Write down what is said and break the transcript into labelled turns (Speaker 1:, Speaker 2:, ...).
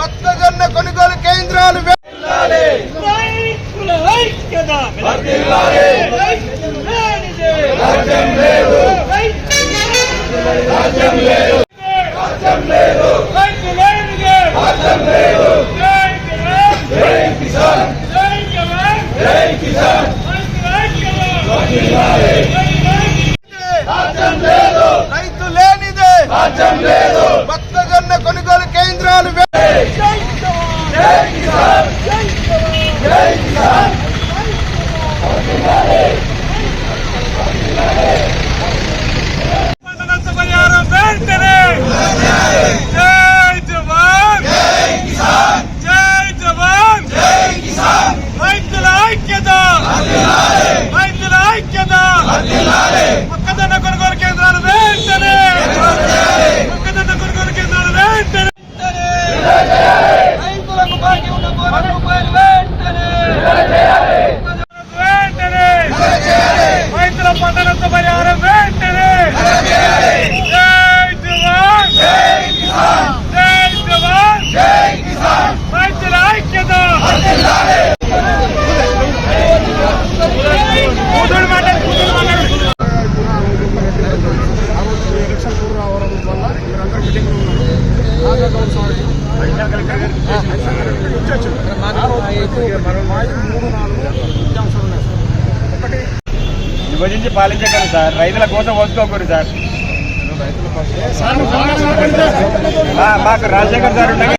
Speaker 1: భక్తజొన్న కొనుగోలు కేంద్రాలు
Speaker 2: రైతు లేనిదే.
Speaker 3: రాజ్యం లేదు. Candelare.
Speaker 4: విభజించి పాలించే పాలించగలరు సార్. రైతుల కోసం వస్తూ సార్. మాకు రాజశేఖర్ సార్ ఉండగా